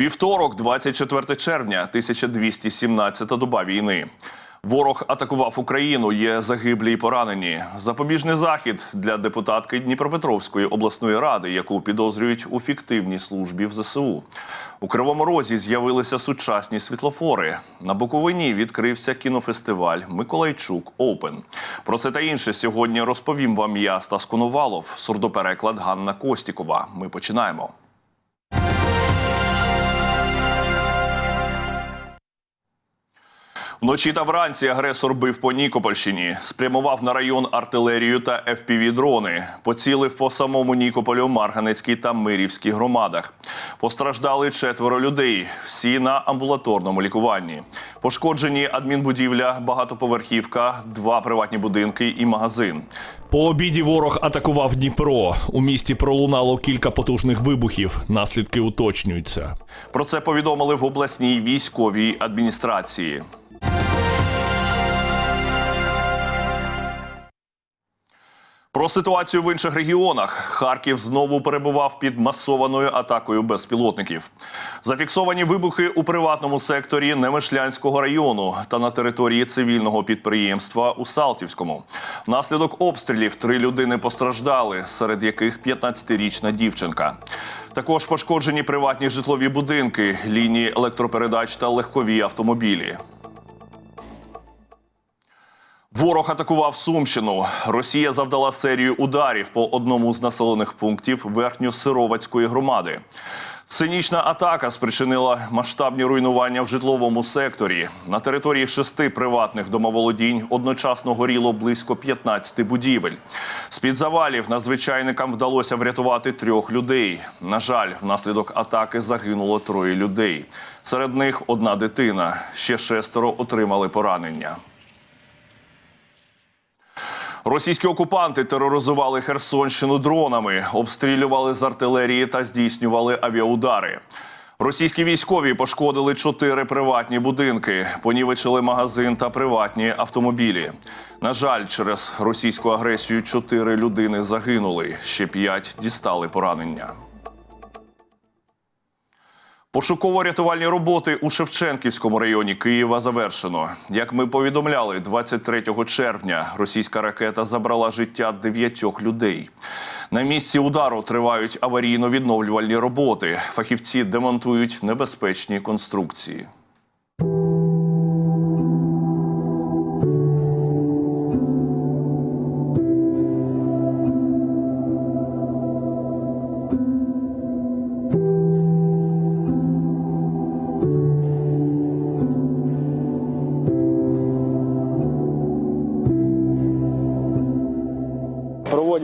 Вівторок, 24 червня, 1217 доба війни. Ворог атакував Україну. Є загиблі й поранені. Запобіжний захід для депутатки Дніпропетровської обласної ради, яку підозрюють у фіктивній службі в ЗСУ. У Кривому Розі з'явилися сучасні світлофори. На Буковині відкрився кінофестиваль Миколайчук Оупен. Про це та інше сьогодні розповім вам я Стас Коновалов, сурдопереклад Ганна Костікова. Ми починаємо. Вночі та вранці агресор бив по Нікопольщині, спрямував на район артилерію та ФПВ-дрони, поцілив по самому Нікополю, Марганецькій та Мирівській громадах. Постраждали четверо людей, всі на амбулаторному лікуванні. Пошкоджені адмінбудівля, багатоповерхівка, два приватні будинки і магазин. По обіді ворог атакував Дніпро. У місті пролунало кілька потужних вибухів. Наслідки уточнюються. Про це повідомили в обласній військовій адміністрації. Про ситуацію в інших регіонах Харків знову перебував під масованою атакою безпілотників. Зафіксовані вибухи у приватному секторі Немишлянського району та на території цивільного підприємства у Салтівському. Внаслідок обстрілів три людини постраждали, серед яких 15-річна дівчинка. Також пошкоджені приватні житлові будинки, лінії електропередач та легкові автомобілі. Ворог атакував Сумщину. Росія завдала серію ударів по одному з населених пунктів верхньосировацької громади. Цинічна атака спричинила масштабні руйнування в житловому секторі. На території шести приватних домоволодінь одночасно горіло близько 15 будівель. З-під завалів надзвичайникам вдалося врятувати трьох людей. На жаль, внаслідок атаки загинуло троє людей. Серед них одна дитина. Ще шестеро отримали поранення. Російські окупанти тероризували Херсонщину дронами, обстрілювали з артилерії та здійснювали авіаудари. Російські військові пошкодили чотири приватні будинки, понівечили магазин та приватні автомобілі. На жаль, через російську агресію чотири людини загинули, ще п'ять дістали поранення. Пошуково-рятувальні роботи у Шевченківському районі Києва завершено. Як ми повідомляли, 23 червня російська ракета забрала життя дев'ятьох людей. На місці удару тривають аварійно-відновлювальні роботи. Фахівці демонтують небезпечні конструкції.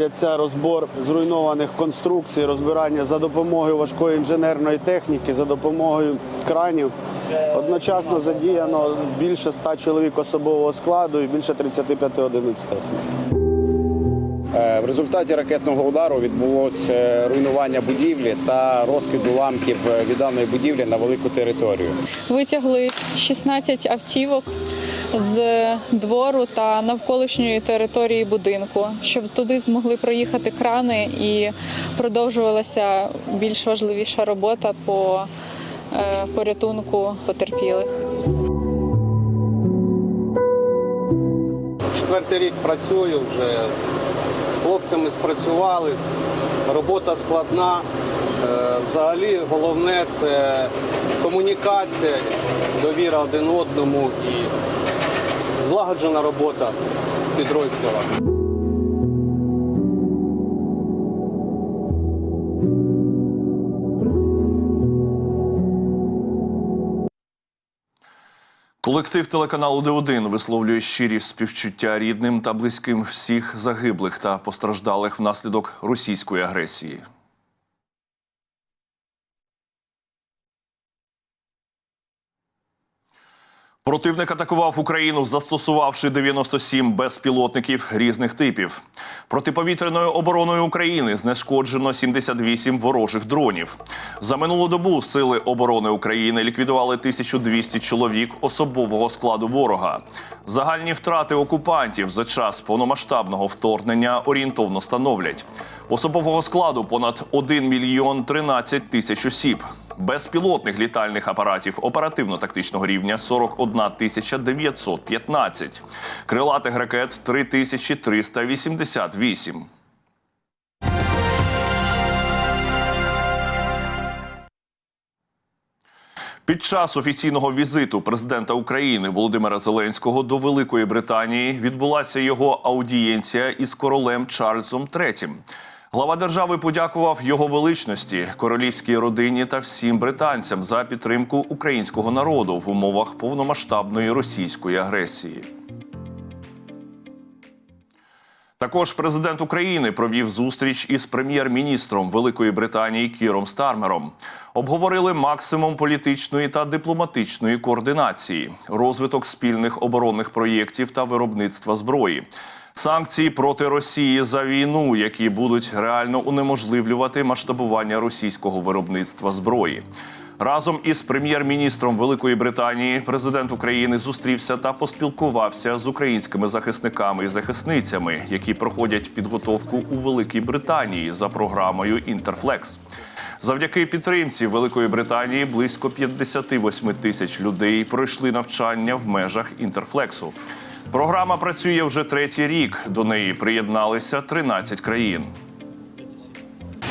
Проводяться розбор зруйнованих конструкцій, розбирання за допомогою важкої інженерної техніки, за допомогою кранів. Одночасно задіяно більше 100 чоловік особового складу і більше 35 одиниць техніки. Е, В результаті ракетного удару відбулося руйнування будівлі та розкид уламків від даної будівлі на велику територію. Витягли 16 автівок з двору та навколишньої території будинку, щоб туди змогли проїхати крани і продовжувалася більш важливіша робота по е, порятунку потерпілих. Четвертий рік працюю вже з хлопцями спрацювались. Робота складна. Е, Взагалі головне це комунікація, довіра один одному і злагоджена робота підрозділу. Колектив телеканалу Д1 висловлює щирі співчуття рідним та близьким всіх загиблих та постраждалих внаслідок російської агресії. Противник атакував Україну, застосувавши 97 безпілотників різних типів. Протиповітряною обороною України знешкоджено 78 ворожих дронів. За минулу добу сили оборони України ліквідували 1200 чоловік особового складу ворога. Загальні втрати окупантів за час повномасштабного вторгнення орієнтовно становлять особового складу понад 1 мільйон 13 тисяч осіб. Безпілотних літальних апаратів оперативно-тактичного рівня 41 тисяча 915. Крилатих ракет 3388. Під час офіційного візиту президента України Володимира Зеленського до Великої Британії відбулася його аудієнція із королем Чарльзом III. Глава держави подякував його величності, королівській родині та всім британцям за підтримку українського народу в умовах повномасштабної російської агресії. Також президент України провів зустріч із прем'єр-міністром Великої Британії Кіром Стармером. Обговорили максимум політичної та дипломатичної координації, розвиток спільних оборонних проєктів та виробництва зброї, санкції проти Росії за війну, які будуть реально унеможливлювати масштабування російського виробництва зброї. Разом із прем'єр-міністром Великої Британії президент України зустрівся та поспілкувався з українськими захисниками і захисницями, які проходять підготовку у Великій Британії за програмою Інтерфлекс. Завдяки підтримці Великої Британії близько 58 тисяч людей пройшли навчання в межах Інтерфлексу. Програма працює вже третій рік. До неї приєдналися 13 країн.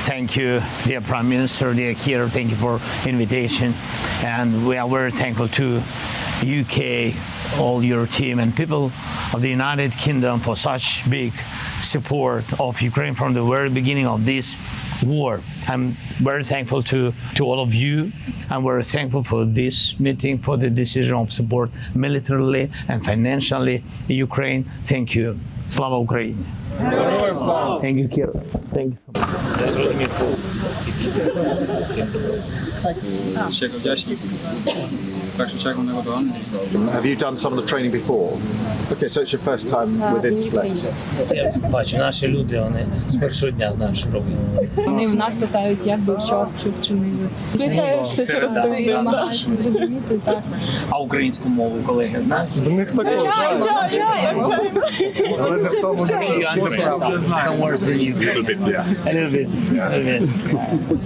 Thank you, dear Prime Minister, dear Kier. Thank you for invitation, and we are very thankful to UK, all your team and people of the United Kingdom for such big support of Ukraine from the very beginning of this war. I'm very thankful to, to all of you. I'm very thankful for this meeting, for the decision of support militarily and financially Ukraine. Thank you. Slava Ukraini. Thank you, Kira. Thank you. Щиро Вдячні. В першу чергу народу Англії. Have you done some of the training before? Okay, so it's your first time with Interflex. Я бачу, наші люди вони з першого дня знають, що робити. Вони в нас питають, як би що чи вчинили. Звичаєшся через тиждень, намагаєшся зрозуміти, так. А українську мову колеги знають? Чай, чай, чай, чай. You understand some, some words in Ukraine? A little bit. A little bit.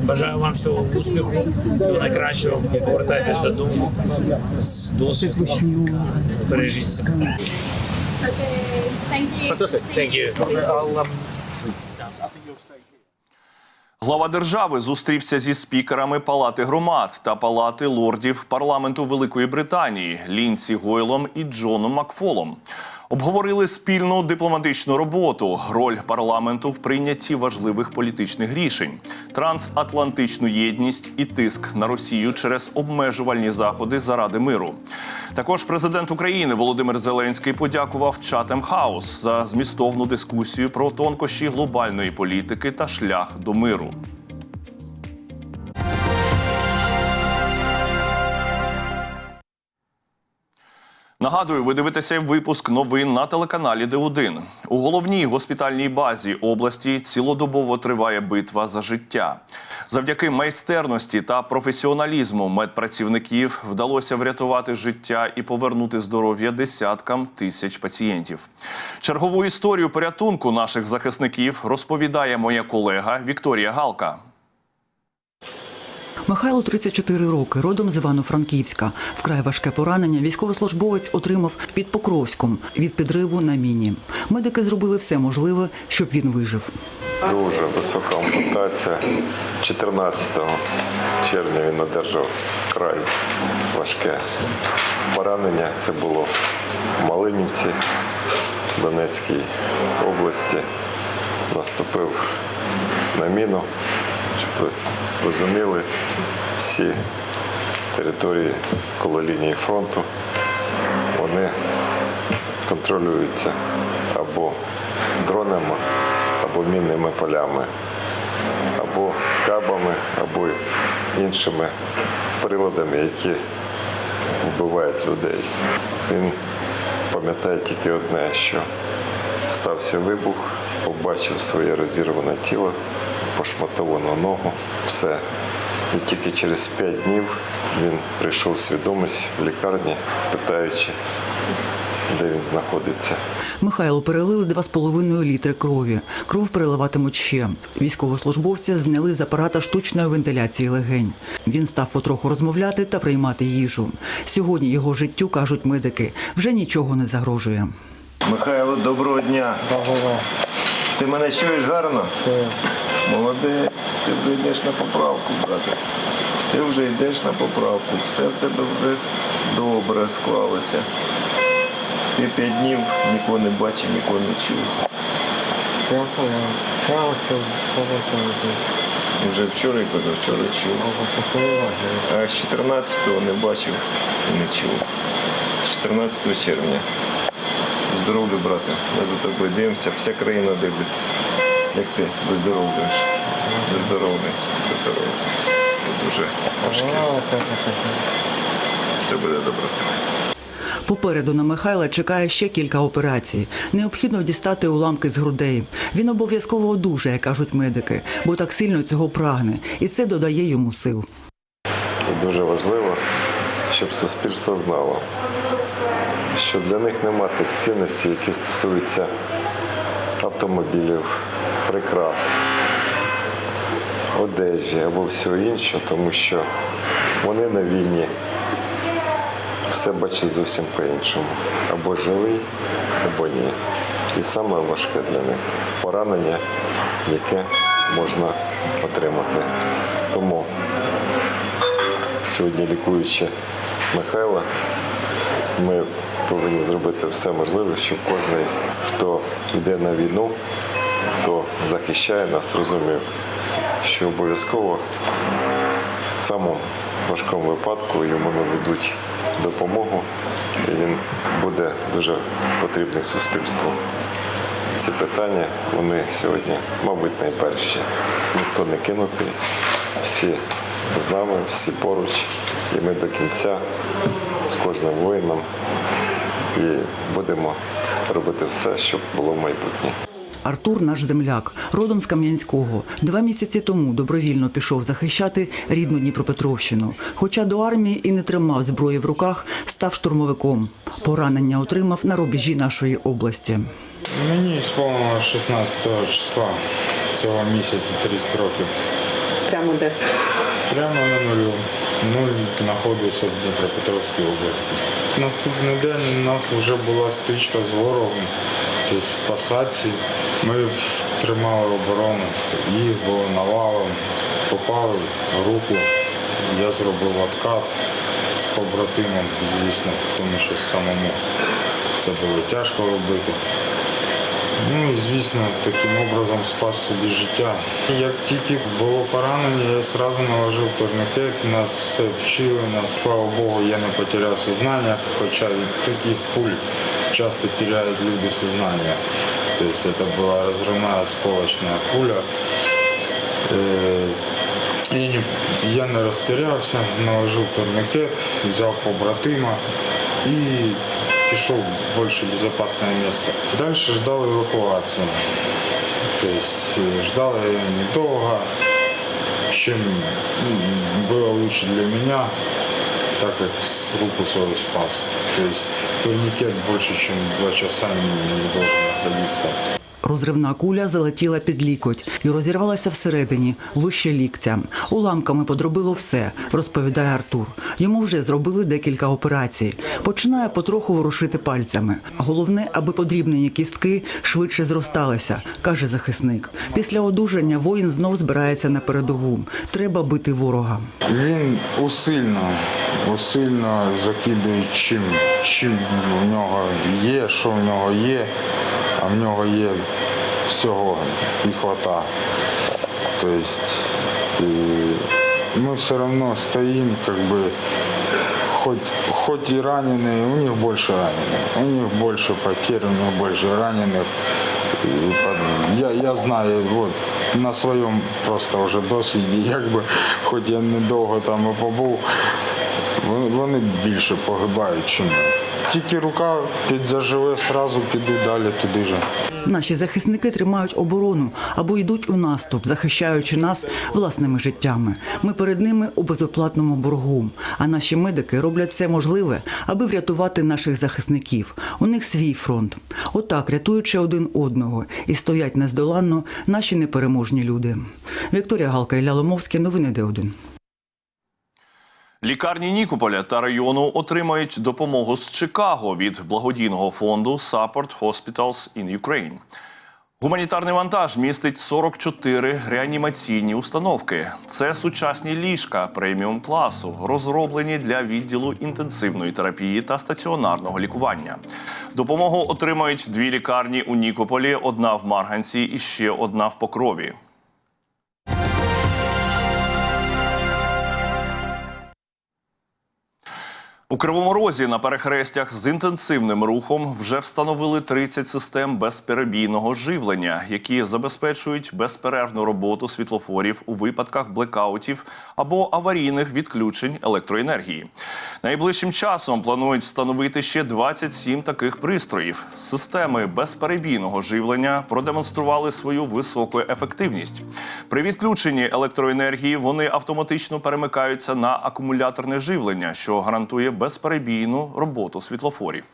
Бажаю вам всього успіху, всього найкращого. Повертайтесь додому з досвідом. Бережіть себе. Глава держави зустрівся зі спікерами Палати громад та Палати лордів парламенту Великої Британії Лінсі Гойлом і Джоном Макфолом. Обговорили спільну дипломатичну роботу, роль парламенту в прийнятті важливих політичних рішень, трансатлантичну єдність і тиск на Росію через обмежувальні заходи заради миру. Також президент України Володимир Зеленський подякував Чатем Хаус за змістовну дискусію про тонкощі глобальної політики та шлях до миру. Нагадую, ви дивитеся випуск новин на телеканалі Д1. У головній госпітальній базі області цілодобово триває битва за життя. Завдяки майстерності та професіоналізму медпрацівників вдалося врятувати життя і повернути здоров'я десяткам тисяч пацієнтів. Чергову історію порятунку наших захисників розповідає моя колега Вікторія Галка. Михайло 34 роки, родом з Івано-Франківська. Вкрай важке поранення військовослужбовець отримав під Покровськом від підриву на міні. Медики зробили все можливе, щоб він вижив. Дуже висока ампутація. 14 червня він одержав край важке поранення. Це було в Малинівці, Донецькій області. Наступив на міну, щоб ви розуміли, всі території коло лінії фронту. Вони контролюються або дронами, або мінними полями, або кабами, або іншими приладами, які вбивають людей. Він пам'ятає тільки одне, що стався вибух, побачив своє розірване тіло, пошматовану ногу, все. І тільки через п'ять днів він прийшов в свідомість в лікарні, питаючи, де він знаходиться. Михайлу перелили 2,5 літри крові. Кров переливатимуть ще. Військовослужбовця зняли з апарата штучної вентиляції легень. Він став потроху розмовляти та приймати їжу. Сьогодні його життю, кажуть медики, вже нічого не загрожує. Михайло, доброго дня. Ти мене чуєш гарно? Молодець, ти вже йдеш на поправку, брате. Ти вже йдеш на поправку. Все в тебе вже добре склалося. Ти п'ять днів нікого не бачив, нікого не чув. Вже вчора і позавчора чув. А з 14-го не бачив і не чув. З 14 червня. Здоров'я, брате. Ми за тобою дивимося, вся країна дивиться, як ти виздоровлюєш. Виздоровлюй, виздоровлюй. Дуже важке. Все буде добре в тебе. Попереду на Михайла чекає ще кілька операцій. Необхідно дістати уламки з грудей. Він обов'язково одужає, кажуть медики, бо так сильно цього прагне, і це додає йому сил. Дуже важливо, щоб суспільство знало, що для них нема тих цінностей, які стосуються автомобілів, прикрас, одежі або всього іншого, тому що вони на війні все бачать зовсім по-іншому. Або живий, або ні. І саме важке для них поранення, яке можна отримати. Тому сьогодні лікуючи Михайла, ми повинні зробити все можливе, щоб кожен, хто йде на війну, хто захищає нас, розумів, що обов'язково в самому важкому випадку йому нададуть допомогу, і він буде дуже потрібний суспільству. Ці питання вони сьогодні, мабуть, найперші. Ніхто не кинутий, всі з нами, всі поруч, і ми до кінця з кожним воїном і будемо робити все, щоб було майбутнє. Артур наш земляк, родом з Кам'янського. Два місяці тому добровільно пішов захищати рідну Дніпропетровщину. Хоча до армії і не тримав зброї в руках, став штурмовиком. Поранення отримав на рубежі нашої області. Мені сповнило 16 числа цього місяця 30 років. Прямо де? Прямо на нулю. Нуль знаходиться в Дніпропетровській області. Наступний день у нас вже була стичка з ворогом, тобто в посадці. Ми тримали оборону, їх було навалом, попали в руку. Я зробив откат з побратимом, звісно, тому що самому це було тяжко робити. Ну і звісно, таким образом спас собі життя. Як тільки було поранення, я одразу наложив турникет, нас все вчили, нас, слава Богу, я не потеряв сознання, хоча від таких пуль часто теряють люди сознання. Тобто це була розривна осколочна пуля. Е, Я не, я не розтерявся, наложив турникет, взяв побратима і пішов в більш безпечне місце. Далі ждав евакуацію. Тобто е, ждал я ее недолго, чем было лучше для меня, так как руку свою спас. То есть турникет больше, чем два часа не должен находиться. Розривна куля залетіла під лікоть і розірвалася всередині, вище ліктя. Уламками подробило все, розповідає Артур. Йому вже зробили декілька операцій. Починає потроху ворушити пальцями. Головне, аби подрібнені кістки швидше зросталися, каже захисник. Після одужання воїн знов збирається на передову. Треба бити ворога. Він усильно, усильно закидує чим, чим в нього є, що в нього є, а в нього є всього і хвата. Тобто і ми все одно стоїмо, как бы, хоть, хоть и раненые, у них больше раненых, у них больше потерь, у них больше раненых. І по- Я, я знаю, вот, на своєму просто вже досвіді, якби, хоч я недовго там і побув, вони, вони більше погибають, чим ми. тільки рука підзаживе, одразу піду далі туди же. Наші захисники тримають оборону або йдуть у наступ, захищаючи нас власними життями. Ми перед ними у безоплатному боргу. А наші медики роблять все можливе, аби врятувати наших захисників. У них свій фронт. Отак, рятуючи один одного, і стоять нездоланно наші непереможні люди. Вікторія Галка Ілля Ломовський, новини Д1. Лікарні Нікополя та району отримають допомогу з Чикаго від благодійного фонду Support Hospitals in Ukraine. Гуманітарний вантаж містить 44 реанімаційні установки. Це сучасні ліжка преміум класу, розроблені для відділу інтенсивної терапії та стаціонарного лікування. Допомогу отримають дві лікарні у Нікополі, одна в Марганці і ще одна в Покрові. У Кривому Розі на перехрестях з інтенсивним рухом вже встановили 30 систем безперебійного живлення, які забезпечують безперервну роботу світлофорів у випадках блекаутів або аварійних відключень електроенергії. Найближчим часом планують встановити ще 27 таких пристроїв. Системи безперебійного живлення продемонстрували свою високу ефективність. При відключенні електроенергії вони автоматично перемикаються на акумуляторне живлення, що гарантує безперебійну роботу світлофорів.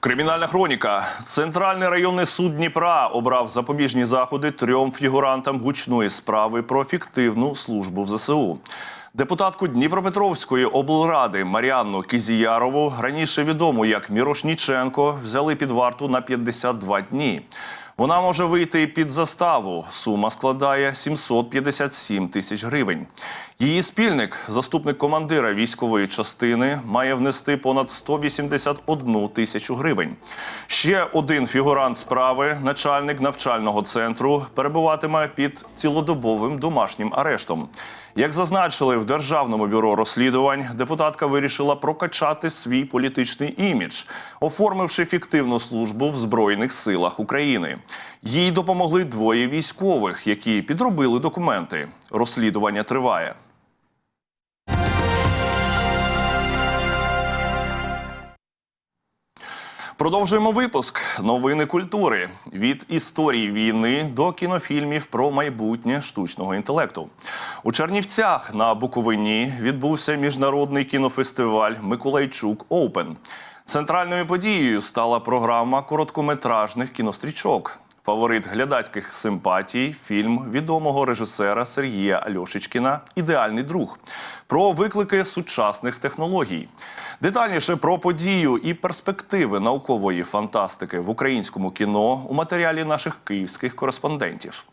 Кримінальна хроніка. Центральний районний суд Дніпра обрав запобіжні заходи трьом фігурантам гучної справи про фіктивну службу в ЗСУ. Депутатку Дніпропетровської облради Маріанну Кізіярову, раніше відому як Мірошніченко, взяли під варту на 52 дні. Вона може вийти під заставу. Сума складає 757 тисяч гривень. Її спільник, заступник командира військової частини, має внести понад 181 тисячу гривень. Ще один фігурант справи, начальник навчального центру, перебуватиме під цілодобовим домашнім арештом. Як зазначили в Державному бюро розслідувань, депутатка вирішила прокачати свій політичний імідж, оформивши фіктивну службу в Збройних силах України. Їй допомогли двоє військових, які підробили документи. Розслідування триває. Продовжуємо випуск новини культури від історії війни до кінофільмів про майбутнє штучного інтелекту. У Чернівцях на Буковині відбувся міжнародний кінофестиваль Миколайчук Оупен. Центральною подією стала програма короткометражних кінострічок. Фаворит глядацьких симпатій фільм відомого режисера Сергія Альошечкіна Ідеальний друг про виклики сучасних технологій. Детальніше про подію і перспективи наукової фантастики в українському кіно у матеріалі наших київських кореспондентів.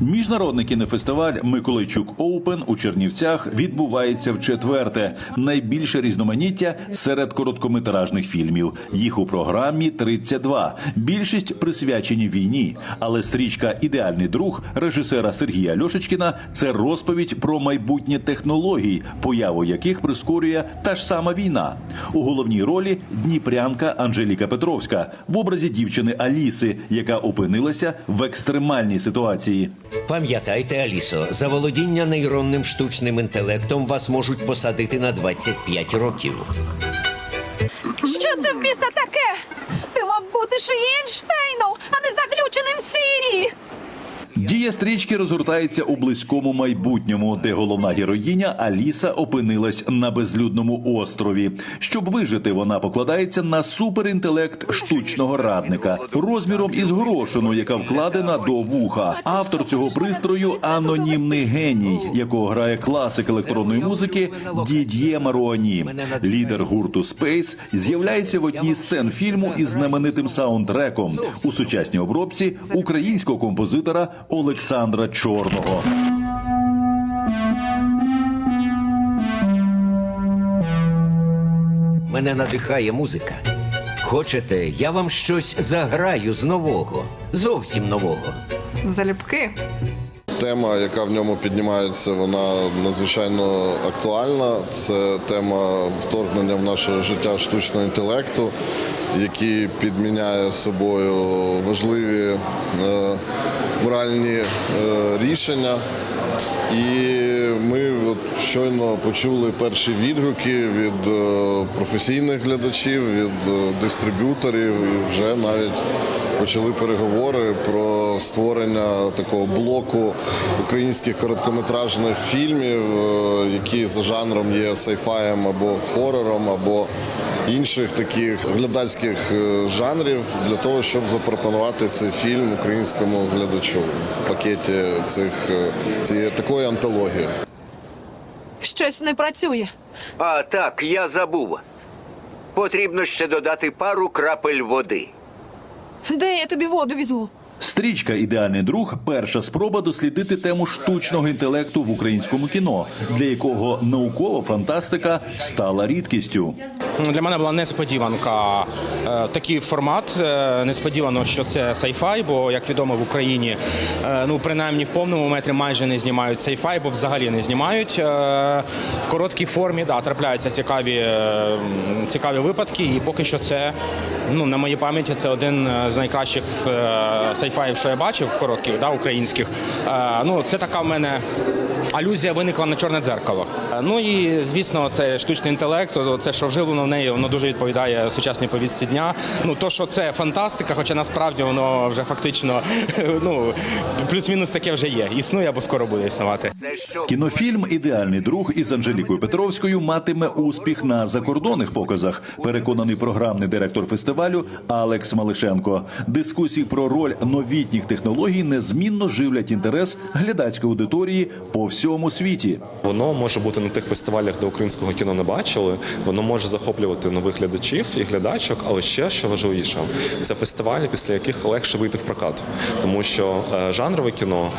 Міжнародний кінофестиваль Миколайчук Оупен у Чернівцях відбувається в четверте. Найбільше різноманіття серед короткометражних фільмів. Їх у програмі 32. Більшість присвячені війні. Але стрічка Ідеальний друг режисера Сергія Льошечкіна це розповідь про майбутнє технологій, появу яких прискорює та ж сама війна. У головній ролі дніпрянка Анжеліка Петровська в образі дівчини Аліси, яка опинилася в екстремальній ситуації. Пам'ятайте, Алісо, за володіння нейронним штучним інтелектом вас можуть посадити на 25 років. Що це в біса таке? Ти мав бути Шуєнштейном, а не заключеним в Сирії. Дія стрічки розгортається у близькому майбутньому, де головна героїня Аліса опинилась на безлюдному острові. Щоб вижити, вона покладається на суперінтелект штучного радника розміром із горошину, яка вкладена до вуха. Автор цього пристрою анонімний геній, якого грає класик електронної музики Дід'є Маруані. Лідер гурту Space з'являється в одній з сцен фільму із знаменитим саундтреком у сучасній обробці українського композитора Олександра Чорного. Мене надихає музика. Хочете, я вам щось заграю з нового, зовсім нового. Залюбки. Тема, яка в ньому піднімається, вона надзвичайно актуальна. Це тема вторгнення в наше життя штучного інтелекту, який підміняє собою важливі е, моральні е, рішення. І ми от щойно почули перші відгуки від е, професійних глядачів, від е, дистриб'юторів, і вже навіть почали переговори про створення такого блоку українських короткометражних фільмів, е, які за жанром є сайфаєм або хорором, або інших таких глядацьких е, жанрів для того, щоб запропонувати цей фільм українському глядачу в пакеті цих е, цієї такої антології. Щось не працює. А так, я забув. Потрібно ще додати пару крапель води. Де я тобі воду візьму? Стрічка Ідеальний друг перша спроба дослідити тему штучного інтелекту в українському кіно, для якого наукова фантастика стала рідкістю. Для мене була несподіванка е, такий формат. Е, несподівано, що це сайфай, бо як відомо в Україні, е, ну принаймні в повному метрі майже не знімають сайфай, бо взагалі не знімають. В короткій формі да, трапляються цікаві, цікаві випадки, і поки що це ну на моїй пам'яті це один з найкращих е, сайфаїв, що я бачив, коротких, да, українських. Е, ну це така в мене алюзія виникла на чорне дзеркало. Е, Ну і звісно, це штучний інтелект, це що вживлено в неї, воно дуже відповідає сучасній повістці дня. Ну то, що це фантастика, хоча насправді воно вже фактично ну плюс-мінус таке вже є. Існує або скоро буде існувати. Кінофільм Ідеальний друг із Анжелікою Петровською матиме успіх на закордонних показах. Переконаний програмний директор фестивалю Алекс Малишенко. Дискусії про роль новітніх технологій незмінно живлять інтерес глядацької аудиторії по всьому світі. Воно може бути на тих фестивалях, де українського кіно не бачили. Воно може захоплювати нових глядачів і глядачок, але ще що важливіше, це фестивалі, після яких легше вийти в прокат, тому що е, жанрове кіно.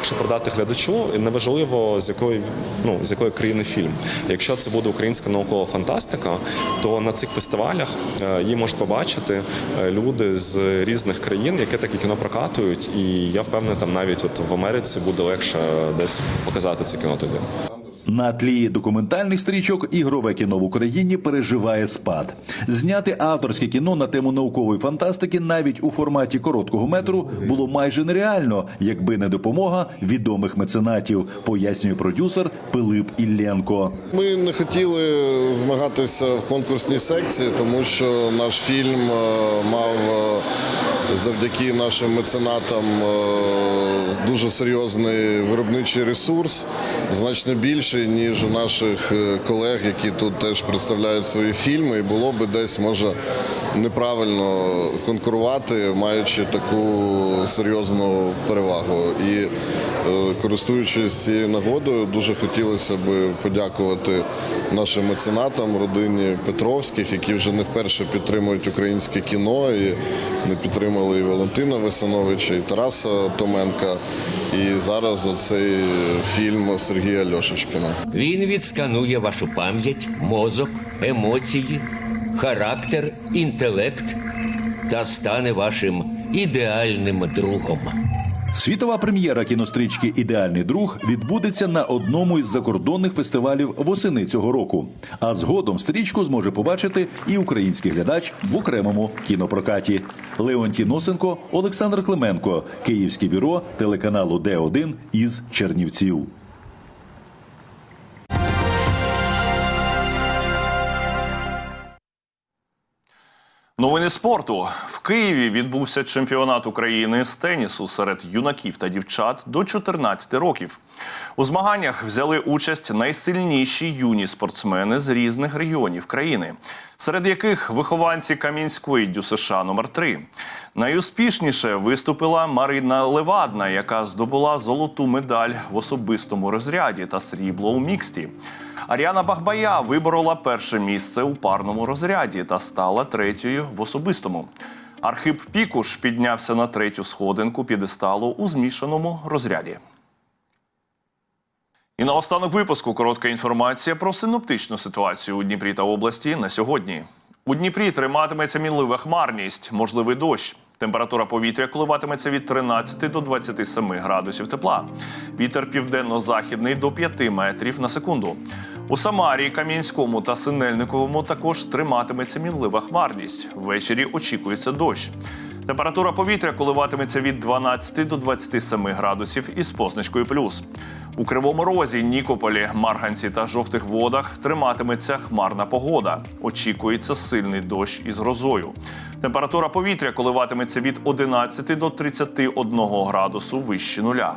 Е, Легше продати глядачу, неважливо з якої ну з якої країни фільм. Якщо це буде українська наукова фантастика, то на цих фестивалях е, її можуть побачити е, люди з різних країн, які таке кіно прокатують. І я впевнений, там навіть от в Америці буде легше десь показати це кіно тоді. На тлі документальних стрічок ігрове кіно в Україні переживає спад. Зняти авторське кіно на тему наукової фантастики навіть у форматі короткого метру було майже нереально, якби не допомога відомих меценатів, пояснює продюсер Пилип Ілленко. Ми не хотіли змагатися в конкурсній секції, тому що наш фільм е, мав е, завдяки нашим меценатам е, дуже серйозний виробничий ресурс, значно більший, ніж у наших е, колег, які тут теж представляють свої фільми. І було би десь може неправильно конкурувати, маючи таку серйозну перевагу. І е, користуючись цією нагодою, дуже хотілося б подякувати нашим меценатам, родині Петровських, які вже не вперше підтримують українське кіно і не підтримали і Валентина Весановича, і Тараса Томенка. І зараз оцей фільм Сергія Льошечкіна. Він відсканує вашу пам'ять, мозок, емоції, характер, інтелект та стане вашим ідеальним другом. Світова прем'єра кінострічки Ідеальний друг відбудеться на одному із закордонних фестивалів восени цього року. А згодом стрічку зможе побачити і український глядач в окремому кінопрокаті. Леонтій Носенко, Олександр Клименко, Київське бюро телеканалу Д1 із Чернівців. Новини спорту в Києві відбувся чемпіонат України з тенісу серед юнаків та дівчат до 14 років. У змаганнях взяли участь найсильніші юні спортсмени з різних регіонів країни, серед яких вихованці Кам'янської ДЮСШ номер 3 Найуспішніше виступила Марина Левадна, яка здобула золоту медаль в особистому розряді та срібло у міксті. Аріана Бахбая виборола перше місце у парному розряді та стала третьою в особистому. Архип Пікуш піднявся на третю сходинку підесталу у змішаному розряді. І на останок випуску коротка інформація про синоптичну ситуацію у Дніпрі та області на сьогодні. У Дніпрі триматиметься мінлива хмарність, можливий дощ. Температура повітря коливатиметься від 13 до 27 градусів тепла. Вітер південно-західний до 5 метрів на секунду. У Самарі, Кам'янському та Синельниковому також триматиметься мінлива хмарність. Ввечері очікується дощ. Температура повітря коливатиметься від 12 до 27 градусів із позначкою плюс. У Кривому Розі, Нікополі, Марганці та жовтих водах триматиметься хмарна погода. Очікується сильний дощ із грозою. Температура повітря коливатиметься від 11 до 31 градусу вище нуля.